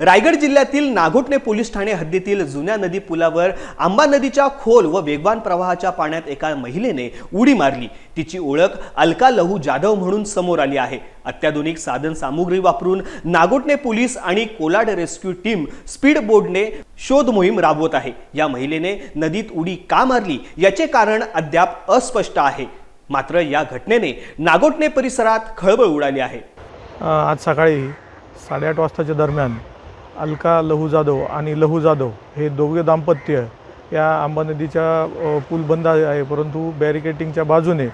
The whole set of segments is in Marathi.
रायगड जिल्ह्यातील नागोटणे पोलीस ठाणे हद्दीतील जुन्या नदी पुलावर आंबा नदीच्या खोल व वेगवान प्रवाहाच्या पाण्यात एका महिलेने उडी मारली. तिची ओळख अलका लहू जाधव म्हणून समोर आली आहे. अत्याधुनिक साधन सामुग्री वापरून नागोटणे पोलीस आणि कोलाड रेस्क्यू टीम स्पीड बोर्डने शोध मोहीम राबवत आहे. या महिलेने नदीत उडी का मारली याचे कारण अद्याप अस्पष्ट आहे. मात्र या घटनेने नागोटणे परिसरात खळबळ उडाली आहे. आज सकाळी साडेआठ वाजताच्या दरम्यान अलका लहू जाधव आणि लहू जाधव हे दोघे दाम्पत्य या आंबा नदीच्या पूल बंद आहे परंतु बॅरिकेटिंगच्या बाजूने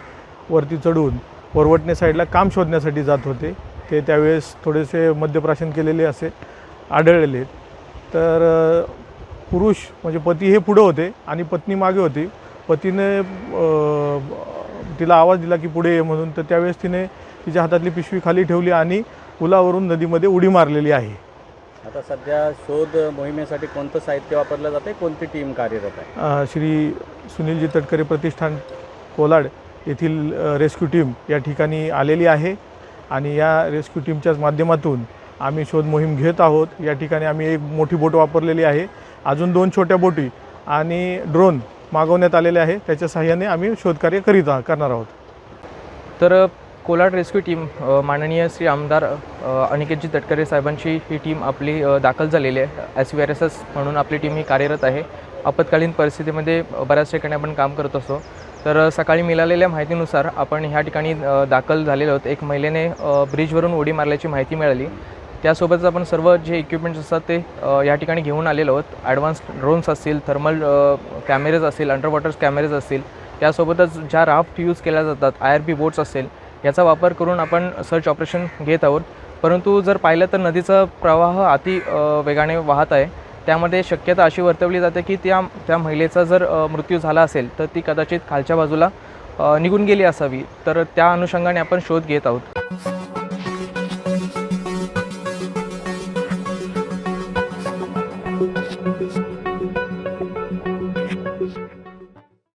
वरती चढून वरवटणे साईडला काम शोधण्यासाठी जात होते. ते त्यावेळेस थोडेसे मद्यप्राशन केलेले असे आढळलेले तर पुरुष म्हणजे पती हे पुढं होते आणि पत्नी मागे होती. पतीने तिला आवाज दिला की पुढे ये म्हणून. तर त्यावेळेस तिने तिच्या हातातली पिशवी खाली ठेवली आणि पुलावरून नदीमध्ये उडी मारलेली आहे. आता सध्या शोध मोहिमेसाठी कोणतं साहित्य वापरलं जाते कोणती टीम कार्यरत आहे? श्री सुनीलजी तटकरे प्रतिष्ठान कोलाड येथील रेस्क्यू टीम या ठिकाणी आलेली आहे आणि या रेस्क्यू टीमच्याच माध्यमातून आम्ही शोध मोहीम घेत आहोत. या ठिकाणी आम्ही एक मोठी बोट वापरलेली आहे. अजून दोन छोट्या बोटी आणि ड्रोन मागवण्यात आलेले आहे. त्याच्या सहाय्याने आम्ही शोधकार्य करीत आ- करणार आहोत. तर कोलाड रेस्क्यू टीम माननीय श्री आमदार अनिकेतजी तटकरे साहेबांची ही टीम आपली दाखल झालेली आहे. S V R S S म्हणून आपली टीम ही कार्यरत आहे. आपत्कालीन परिस्थितीमध्ये बऱ्याच ठिकाणी आपण काम करत असतो. तर सकाळी मिळालेल्या माहितीनुसार आपण ह्या ठिकाणी दाखल झालेलो आहोत. एक महिलेने ब्रिजवरून उडी मारल्याची माहिती मिळाली. त्यासोबतच आपण सर्व जे इक्विपमेंट्स असतात ते या ठिकाणी घेऊन आलेलो आहोत. ॲडव्हान्स ड्रोन्स असतील थर्मल कॅमेरेज असतील अंडर वॉटर कॅमेरेज असतील. त्यासोबतच ज्या राफ्ट यूज केल्या जातात आय आर पी बोट्स असेल याचा वापर करून आपण सर्च ऑपरेशन घेत आहोत. परंतु जर पाहिलं तर नदीचा प्रवाह अति वेगाने वाहत आहे. त्यामध्ये शक्यता अशी वर्तवली जाते की त्या त्या महिलेचा जर मृत्यू झाला असेल तर ती कदाचित खालच्या बाजूला निघून गेली असावी. तर त्या अनुषंगाने आपण शोध घेत आहोत.